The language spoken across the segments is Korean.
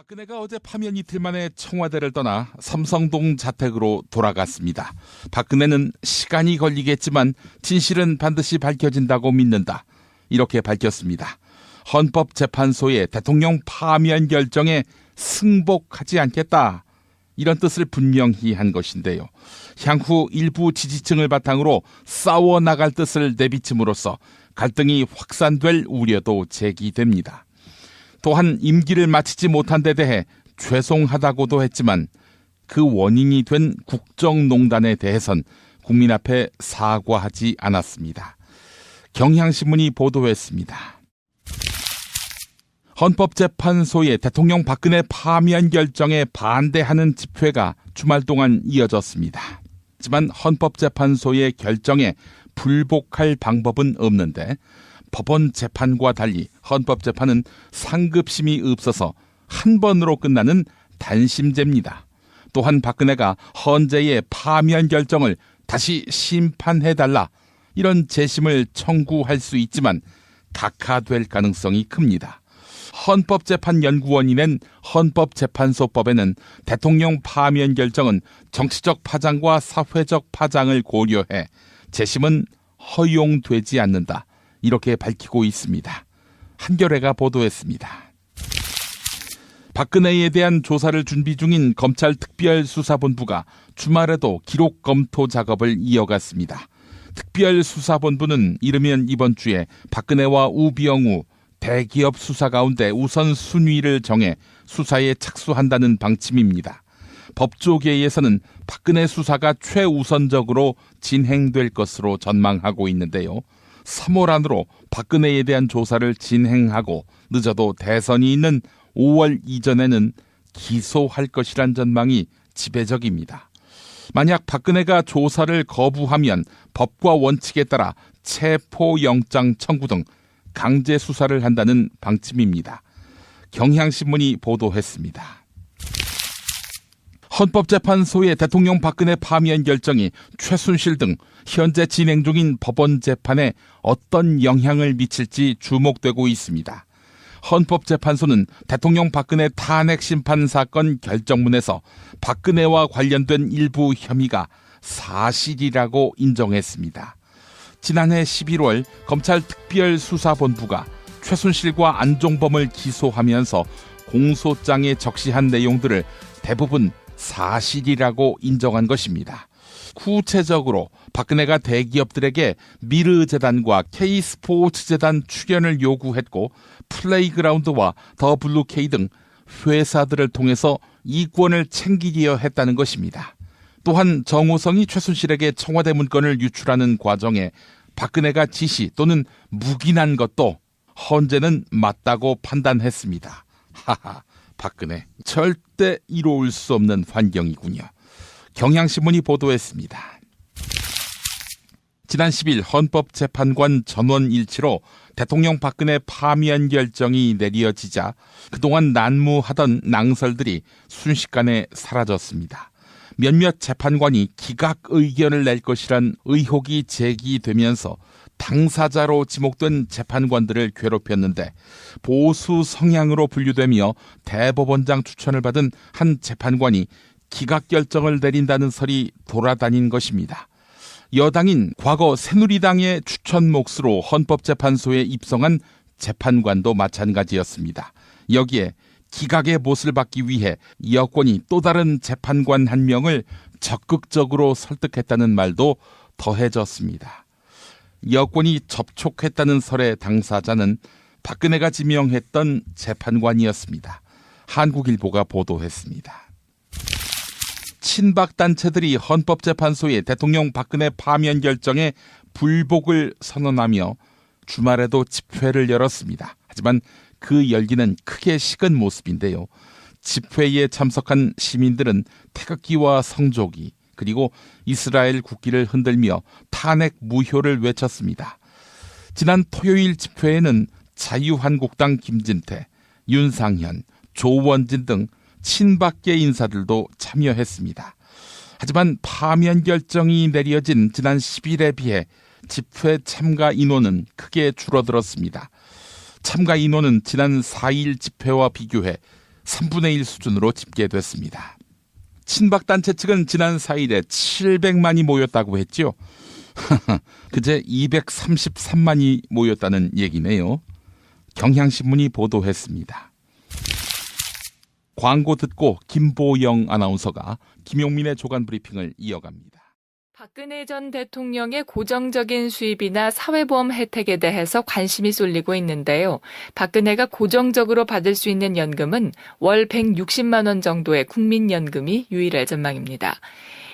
박근혜가 어제 파면 이틀 만에 청와대를 떠나 삼성동 자택으로 돌아갔습니다. 박근혜는 시간이 걸리겠지만 진실은 반드시 밝혀진다고 믿는다. 이렇게 밝혔습니다. 헌법재판소의 대통령 파면 결정에 승복하지 않겠다. 이런 뜻을 분명히 한 것인데요. 향후 일부 지지층을 바탕으로 싸워 나갈 뜻을 내비침으로써 갈등이 확산될 우려도 제기됩니다. 또한 임기를 마치지 못한 데 대해 죄송하다고도 했지만 그 원인이 된 국정농단에 대해선 국민 앞에 사과하지 않았습니다. 경향신문이 보도했습니다. 헌법재판소의 대통령 박근혜 파면 결정에 반대하는 집회가 주말 동안 이어졌습니다. 하지만 헌법재판소의 결정에 불복할 방법은 없는데 법원 재판과 달리 헌법 재판은 상급심이 없어서 한 번으로 끝나는 단심제입니다. 또한 박근혜가 헌재의 파면 결정을 다시 심판해달라 이런 재심을 청구할 수 있지만 각하될 가능성이 큽니다. 헌법재판연구원이 낸 헌법재판소법에는 대통령 파면 결정은 정치적 파장과 사회적 파장을 고려해 재심은 허용되지 않는다. 이렇게 밝히고 있습니다. 한겨레가 보도했습니다. 박근혜에 대한 조사를 준비 중인 검찰 특별수사본부가 주말에도 기록 검토 작업을 이어갔습니다. 특별수사본부는 이르면 이번 주에 박근혜와 우병우 대기업 수사 가운데 우선 순위를 정해 수사에 착수한다는 방침입니다. 법조계에서는 박근혜 수사가 최우선적으로 진행될 것으로 전망하고 있는데요. 3월 안으로 박근혜에 대한 조사를 진행하고 늦어도 대선이 있는 5월 이전에는 기소할 것이란 전망이 지배적입니다. 만약 박근혜가 조사를 거부하면 법과 원칙에 따라 체포영장 청구 등 강제 수사를 한다는 방침입니다. 경향신문이 보도했습니다. 헌법재판소의 대통령 박근혜 파면 결정이 최순실 등 현재 진행 중인 법원 재판에 어떤 영향을 미칠지 주목되고 있습니다. 헌법재판소는 대통령 박근혜 탄핵 심판 사건 결정문에서 박근혜와 관련된 일부 혐의가 사실이라고 인정했습니다. 지난해 11월 검찰 특별수사본부가 최순실과 안종범을 기소하면서 공소장에 적시한 내용들을 대부분 사실이라고 인정한 것입니다. 구체적으로 박근혜가 대기업들에게 미르재단과 K스포츠재단 출연을 요구했고 플레이그라운드와 더 블루케이 등 회사들을 통해서 이권을 챙기려 했다는 것입니다. 또한 정호성이 최순실에게 청와대 문건을 유출하는 과정에 박근혜가 지시 또는 묵인한 것도 헌재는 맞다고 판단했습니다. 하하. 박근혜 절대 이로울 수 없는 환경이군요. 경향신문이 보도했습니다. 지난 10일 헌법재판관 전원 일치로 대통령 박근혜 파면 결정이 내려지자 그동안 난무하던 낭설들이 순식간에 사라졌습니다. 몇몇 재판관이 기각 의견을 낼 것이란 의혹이 제기되면서 당사자로 지목된 재판관들을 괴롭혔는데 보수 성향으로 분류되며 대법원장 추천을 받은 한 재판관이 기각 결정을 내린다는 설이 돌아다닌 것입니다. 여당인 과거 새누리당의 추천 몫으로 헌법재판소에 입성한 재판관도 마찬가지였습니다. 여기에 기각의 못을 받기 위해 여권이 또 다른 재판관 한 명을 적극적으로 설득했다는 말도 더해졌습니다. 여권이 접촉했다는 설의 당사자는 박근혜가 지명했던 재판관이었습니다. 한국일보가 보도했습니다. 친박 단체들이 헌법재판소의 대통령 박근혜 파면 결정에 불복을 선언하며 주말에도 집회를 열었습니다. 하지만 그 열기는 크게 식은 모습인데요. 집회에 참석한 시민들은 태극기와 성조기, 그리고 이스라엘 국기를 흔들며 탄핵 무효를 외쳤습니다. 지난 토요일 집회에는 자유한국당 김진태, 윤상현, 조원진 등 친박계 인사들도 참여했습니다. 하지만 파면 결정이 내려진 지난 10일에 비해 집회 참가 인원은 크게 줄어들었습니다. 참가 인원은 지난 4일 집회와 비교해 3분의 1 수준으로 집계됐습니다. 친박 단체 측은 지난 4일에 700만이 모였다고 했죠. 그제 233만이 모였다는 얘기네요. 경향신문이 보도했습니다. 광고 듣고 김보영 아나운서가 김용민의 조간 브리핑을 이어갑니다. 박근혜 전 대통령의 고정적인 수입이나 사회보험 혜택에 대해서 관심이 쏠리고 있는데요. 박근혜가 고정적으로 받을 수 있는 연금은 월 160만 원 정도의 국민연금이 유일할 전망입니다.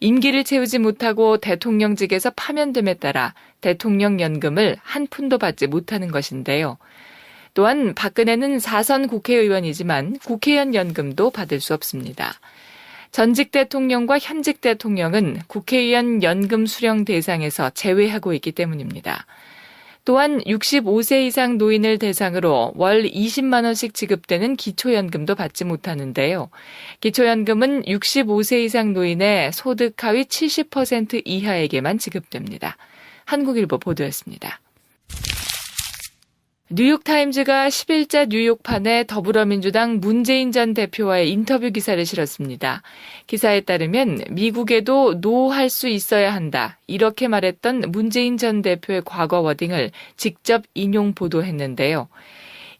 임기를 채우지 못하고 대통령직에서 파면됨에 따라 대통령 연금을 한 푼도 받지 못하는 것인데요. 또한 박근혜는 사선 국회의원이지만 국회의원 연금도 받을 수 없습니다. 전직 대통령과 현직 대통령은 국회의원 연금 수령 대상에서 제외하고 있기 때문입니다. 또한 65세 이상 노인을 대상으로 월 20만 원씩 지급되는 기초연금도 받지 못하는데요. 기초연금은 65세 이상 노인의 소득 하위 70% 이하에게만 지급됩니다. 한국일보 보도였습니다. 뉴욕타임즈가 10일자 뉴욕판에 더불어민주당 문재인 전 대표와의 인터뷰 기사를 실었습니다. 기사에 따르면 미국에도 노 할 수 있어야 한다. 이렇게 말했던 문재인 전 대표의 과거 워딩을 직접 인용 보도했는데요.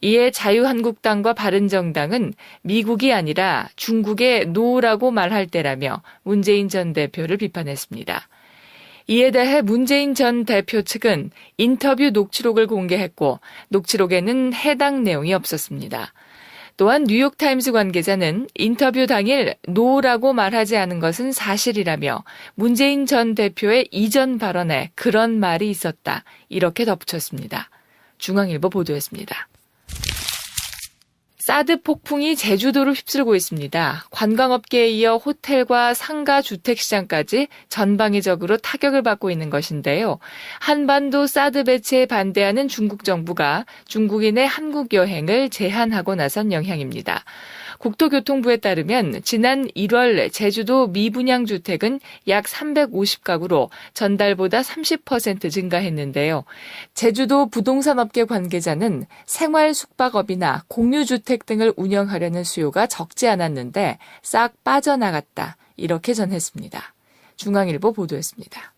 이에 자유한국당과 바른정당은 미국이 아니라 중국의 노라고 말할 때라며 문재인 전 대표를 비판했습니다. 이에 대해 문재인 전 대표 측은 인터뷰 녹취록을 공개했고 녹취록에는 해당 내용이 없었습니다. 또한 뉴욕타임스 관계자는 인터뷰 당일 노라고 말하지 않은 것은 사실이라며 문재인 전 대표의 이전 발언에 그런 말이 있었다. 이렇게 덧붙였습니다. 중앙일보 보도했습니다. 사드 폭풍이 제주도를 휩쓸고 있습니다. 관광업계에 이어 호텔과 상가 주택 시장까지 전방위적으로 타격을 받고 있는 것인데요. 한반도 사드 배치에 반대하는 중국 정부가 중국인의 한국 여행을 제한하고 나선 영향입니다. 국토교통부에 따르면 지난 1월 제주도 미분양 주택은 약 350가구로 전달보다 30% 증가했는데요. 제주도 부동산업계 관계자는 생활 숙박업이나 공유주택 등을 운영하려는 수요가 적지 않았는데 싹 빠져나갔다. 이렇게 전했습니다. 중앙일보 보도했습니다.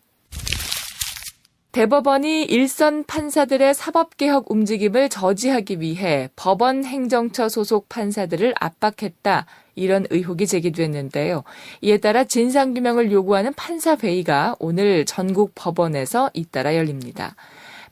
대법원이 일선 판사들의 사법개혁 움직임을 저지하기 위해 법원 행정처 소속 판사들을 압박했다. 이런 의혹이 제기됐는데요. 이에 따라 진상규명을 요구하는 판사회의가 오늘 전국 법원에서 잇따라 열립니다.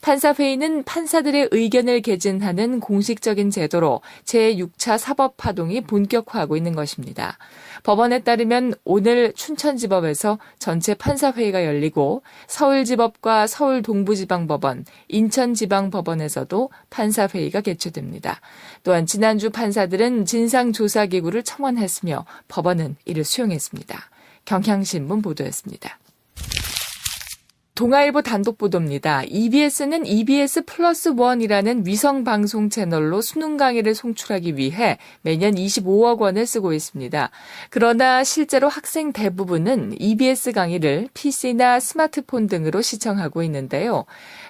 판사회의는 판사들의 의견을 개진하는 공식적인 제도로 제6차 사법파동이 본격화하고 있는 것입니다. 법원에 따르면 오늘 춘천지법에서 전체 판사회의가 열리고 서울지법과 서울동부지방법원, 인천지방법원에서도 판사회의가 개최됩니다. 또한 지난주 판사들은 진상조사기구를 청원했으며 법원은 이를 수용했습니다. 경향신문 보도였습니다. 동아일보 단독 보도입니다. EBS는 EBS 플러스 원이라는 위성 방송 채널로 수능 강의를 송출하기 위해 매년 25억 원을 쓰고 있습니다. 그러나 실제로 학생 대부분은 EBS 강의를 PC나 스마트폰 등으로 시청하고 있는데요.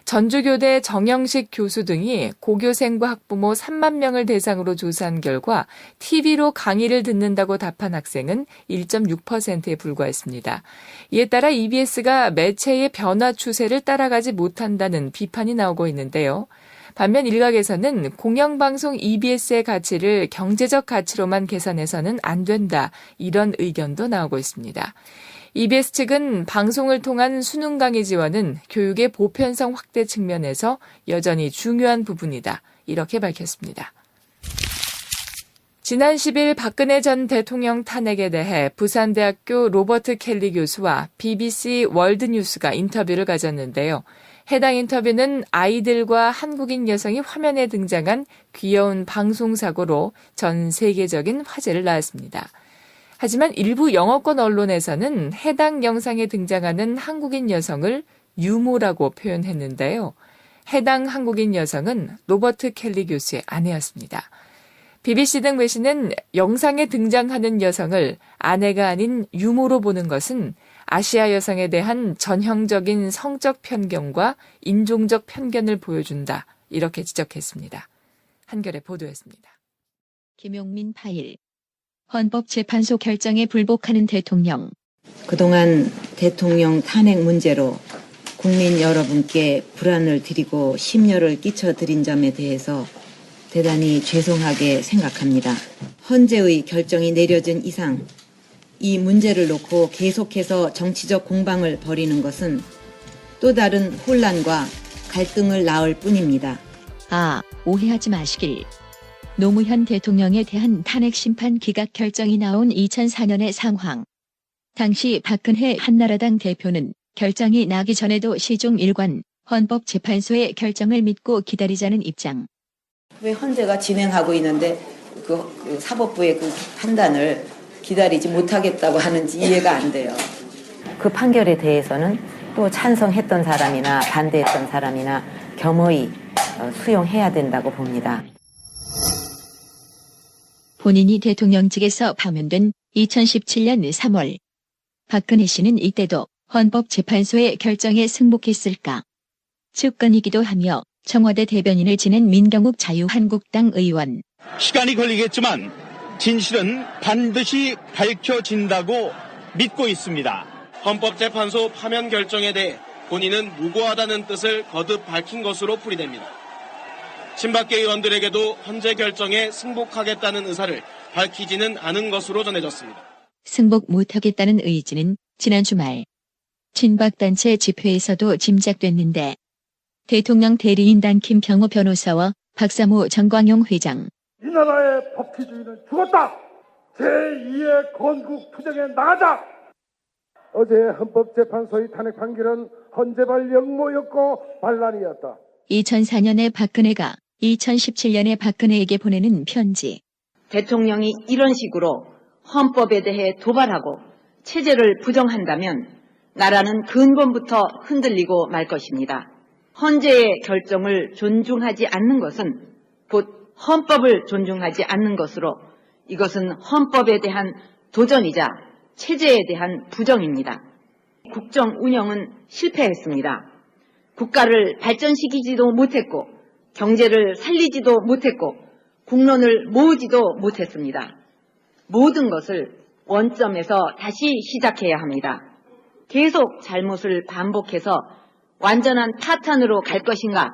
전주교대 정영식 교수 등이 고교생과 학부모 3만 명을 대상으로 조사한 결과 TV로 강의를 듣는다고 답한 학생은 1.6%에 불과했습니다. 이에 따라 EBS가 매체의 변화 추세를 따라가지 못한다는 비판이 나오고 있는데요. 반면 일각에서는 공영방송 EBS의 가치를 경제적 가치로만 계산해서는 안 된다. 이런 의견도 나오고 있습니다. EBS 측은 방송을 통한 수능 강의 지원은 교육의 보편성 확대 측면에서 여전히 중요한 부분이다. 이렇게 밝혔습니다. 지난 10일 박근혜 전 대통령 탄핵에 대해 부산대학교 로버트 켈리 교수와 BBC 월드뉴스가 인터뷰를 가졌는데요. 해당 인터뷰는 아이들과 한국인 여성이 화면에 등장한 귀여운 방송사고로 전 세계적인 화제를 낳았습니다. 하지만 일부 영어권 언론에서는 해당 영상에 등장하는 한국인 여성을 유모라고 표현했는데요. 해당 한국인 여성은 로버트 켈리 교수의 아내였습니다. BBC 등 외신은 영상에 등장하는 여성을 아내가 아닌 유모로 보는 것은 아시아 여성에 대한 전형적인 성적 편견과 인종적 편견을 보여준다. 이렇게 지적했습니다. 한겨레 보도했습니다. 김용민 파일 헌법재판소 결정에 불복하는 대통령. 그동안 대통령 탄핵 문제로 국민 여러분께 불안을 드리고 심려를 끼쳐 드린 점에 대해서 대단히 죄송하게 생각합니다. 헌재의 결정이 내려진 이상 이 문제를 놓고 계속해서 정치적 공방을 벌이는 것은 또 다른 혼란과 갈등을 낳을 뿐입니다. 아, 오해하지 마시길. 노무현 대통령에 대한 탄핵 심판 기각 결정이 나온 2004년의 상황. 당시 박근혜 한나라당 대표는 결정이 나기 전에도 시종 일관 헌법재판소의 결정을 믿고 기다리자는 입장. 왜 헌재가 진행하고 있는데 그, 그 사법부의 그 판단을 기다리지 못하겠다고 하는지 이해가 안 돼요. 그 판결에 대해서는 또 찬성했던 사람이나 반대했던 사람이나 겸허히 어, 수용해야 된다고 봅니다. 본인이 대통령직에서 파면된 2017년 3월. 박근혜 씨는 이때도 헌법재판소의 결정에 승복했을까? 측근이기도 하며 청와대 대변인을 지낸 민경욱 자유한국당 의원. 시간이 걸리겠지만 진실은 반드시 밝혀진다고 믿고 있습니다. 헌법재판소 파면 결정에 대해 본인은 무고하다는 뜻을 거듭 밝힌 것으로 풀이됩니다. 친박계 의원들에게도 헌재 결정에 승복하겠다는 의사를 밝히지는 않은 것으로 전해졌습니다. 승복 못하겠다는 의지는 지난 주말 친박단체 집회에서도 짐작됐는데 대통령 대리인단 김평호 변호사와 박사모 정광용 회장 이 나라의 법치주의는 죽었다. 제2의 건국 투쟁에 나가자. 어제 헌법재판소의 탄핵 판결은 헌재발 역모였고 반란이었다. 2004년에 박근혜가 2017년에 박근혜에게 보내는 편지. 대통령이 이런 식으로 헌법에 대해 도발하고 체제를 부정한다면 나라는 근본부터 흔들리고 말 것입니다. 헌재의 결정을 존중하지 않는 것은 곧 헌법을 존중하지 않는 것으로 이것은 헌법에 대한 도전이자 체제에 대한 부정입니다. 국정 운영은 실패했습니다. 국가를 발전시키지도 못했고 경제를 살리지도 못했고 국론을 모으지도 못했습니다. 모든 것을 원점에서 다시 시작해야 합니다. 계속 잘못을 반복해서 완전한 파탄으로 갈 것인가?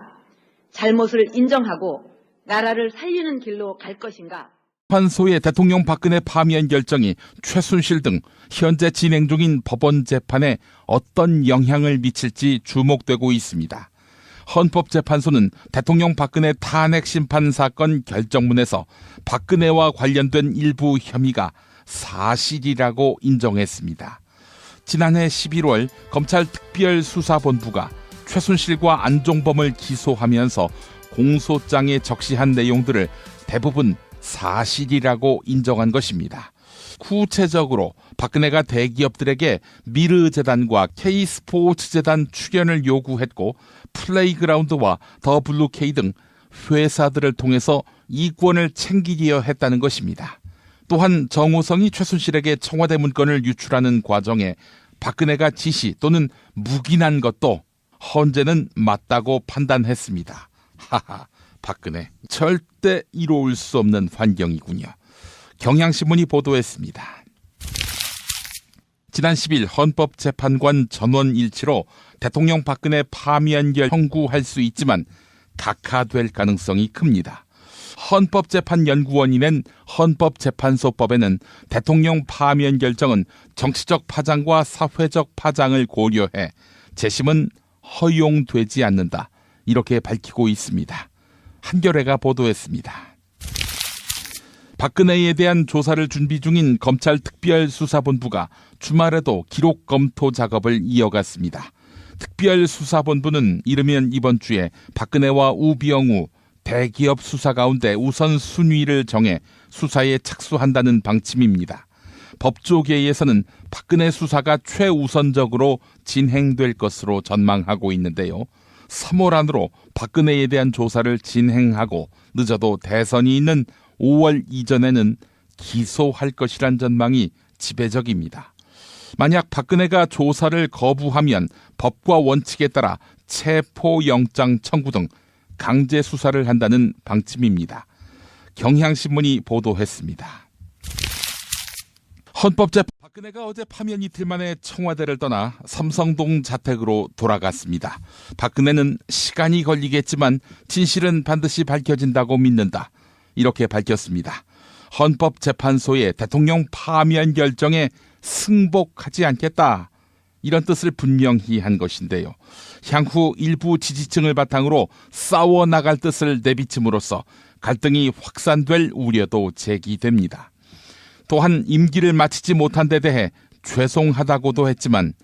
잘못을 인정하고 나라를 살리는 길로 갈 것인가? 판소의 대통령 박근혜 파면 결정이 최순실 등 현재 진행 중인 법원 재판에 어떤 영향을 미칠지 주목되고 있습니다. 헌법재판소는 대통령 박근혜 탄핵 심판 사건 결정문에서 박근혜와 관련된 일부 혐의가 사실이라고 인정했습니다. 지난해 11월 검찰 특별수사본부가 최순실과 안종범을 기소하면서 공소장에 적시한 내용들을 대부분 사실이라고 인정한 것입니다. 구체적으로 박근혜가 대기업들에게 미르재단과 K스포츠재단 출연을 요구했고 플레이그라운드와 더 블루케이 등 회사들을 통해서 이권을 챙기려 했다는 것입니다. 또한 정호성이 최순실에게 청와대 문건을 유출하는 과정에 박근혜가 지시 또는 묵인한 것도 헌재는 맞다고 판단했습니다. 하하, 박근혜 절대 이로울 수 없는 환경이군요. 경향신문이 보도했습니다. 지난 10일 헌법재판관 전원 일치로 대통령 박근혜 파면 결 청구할 수 있지만 각하될 가능성이 큽니다. 헌법재판연구원이 낸 헌법재판소법에는 대통령 파면 결정은 정치적 파장과 사회적 파장을 고려해 재심은 허용되지 않는다. 이렇게 밝히고 있습니다. 한겨레가 보도했습니다. 박근혜에 대한 조사를 준비 중인 검찰 특별수사본부가 주말에도 기록 검토 작업을 이어갔습니다. 특별수사본부는 이르면 이번 주에 박근혜와 우병우 대기업 수사 가운데 우선 순위를 정해 수사에 착수한다는 방침입니다. 법조계에서는 박근혜 수사가 최우선적으로 진행될 것으로 전망하고 있는데요. 3월 안으로 박근혜에 대한 조사를 진행하고 늦어도 대선이 있는 5월 이전에는 기소할 것이란 전망이 지배적입니다. 만약 박근혜가 조사를 거부하면 법과 원칙에 따라 체포영장 청구 등 강제 수사를 한다는 방침입니다. 경향신문이 보도했습니다. 헌법재판 박근혜가 어제 파면 이틀 만에 청와대를 떠나 삼성동 자택으로 돌아갔습니다. 박근혜는 시간이 걸리겠지만 진실은 반드시 밝혀진다고 믿는다. 이렇게 밝혔습니다. 헌법재판소의 대통령 파면 결정에 승복하지 않겠다. 이런 뜻을 분명히 한 것인데요. 향후 일부 지지층을 바탕으로 싸워 나갈 뜻을 내비침으로써 갈등이 확산될 우려도 제기됩니다. 또한 임기를 마치지 못한 데 대해 죄송하다고도 했지만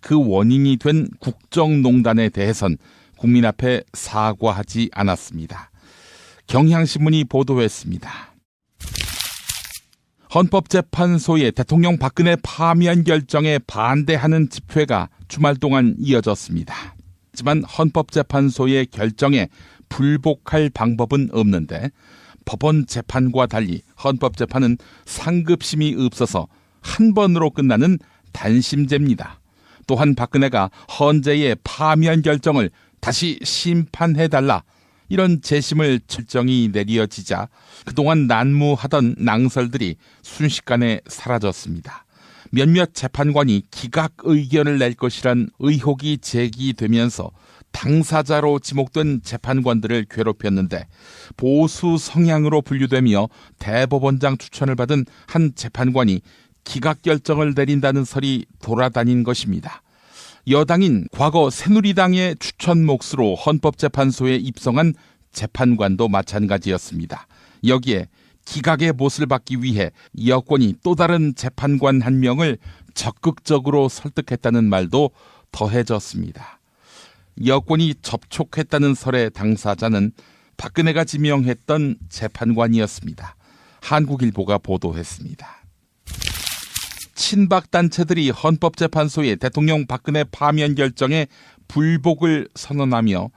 그 원인이 된 국정농단에 대해선 국민 앞에 사과하지 않았습니다. 경향신문이 보도했습니다. 헌법재판소의 대통령 박근혜 파면 결정에 반대하는 집회가 주말 동안 이어졌습니다. 하지만 헌법재판소의 결정에 불복할 방법은 없는데 법원 재판과 달리 헌법재판은 상급심이 없어서 한 번으로 끝나는 단심제입니다. 또한 박근혜가 헌재의 파면 결정을 다시 심판해달라 이런 재심을 철정이 내려지자 그동안 난무하던 낭설들이 순식간에 사라졌습니다. 몇몇 재판관이 기각 의견을 낼 것이란 의혹이 제기되면서 당사자로 지목된 재판관들을 괴롭혔는데 보수 성향으로 분류되며 대법원장 추천을 받은 한 재판관이 기각 결정을 내린다는 설이 돌아다닌 것입니다. 여당인 과거 새누리당의 추천 몫으로 헌법재판소에 입성한 재판관도 마찬가지였습니다. 여기에 기각의 못을 받기 위해 여권이 또 다른 재판관 한 명을 적극적으로 설득했다는 말도 더해졌습니다. 여권이 접촉했다는 설의 당사자는 박근혜가 지명했던 재판관이었습니다. 한국일보가 보도했습니다. 친박 단체들이 헌법재판소의 대통령 박근혜 파면 결정에 불복을 선언하며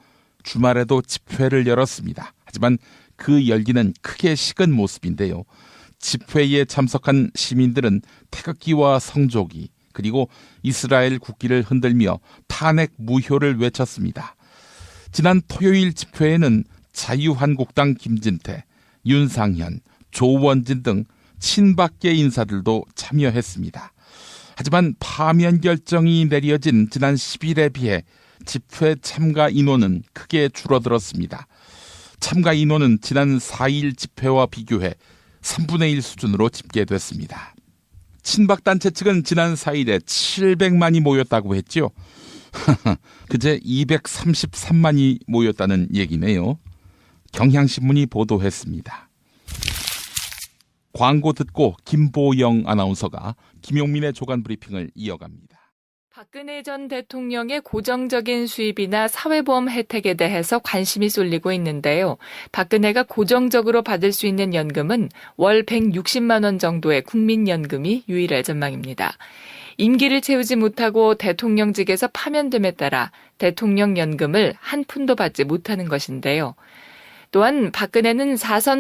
주말에도 집회를 열었습니다. 하지만 그 열기는 크게 식은 모습인데요. 집회에 참석한 시민들은 태극기와 성조기 그리고 이스라엘 국기를 흔들며 탄핵 무효를 외쳤습니다. 지난 토요일 집회에는 자유한국당 김진태, 윤상현, 조원진 등 친박계 인사들도 참여했습니다. 하지만 파면 결정이 내려진 지난 10일에 비해 집회 참가 인원은 크게 줄어들었습니다. 참가 인원은 지난 4일 집회와 비교해 3분의 1 수준으로 집계됐습니다. 친박단체 측은 지난 4일에 700만이 모였다고 했죠. 그제 233만이 모였다는 얘기네요. 경향신문이 보도했습니다. 광고 듣고 김보영 아나운서가 김용민의 조간 브리핑을 이어갑니다. 박근혜 전 대통령의 고정적인 수입이나 사회보험 혜택에 대해서 관심이 쏠리고 있는데요. 박근혜가 고정적으로 받을 수 있는 연금은 월 160만 원 정도의 국민연금이 유일할 전망입니다. 임기를 채우지 못하고 대통령직에서 파면됨에 따라 대통령 연금을 한 푼도 받지 못하는 것인데요. 또한 박근혜는 사선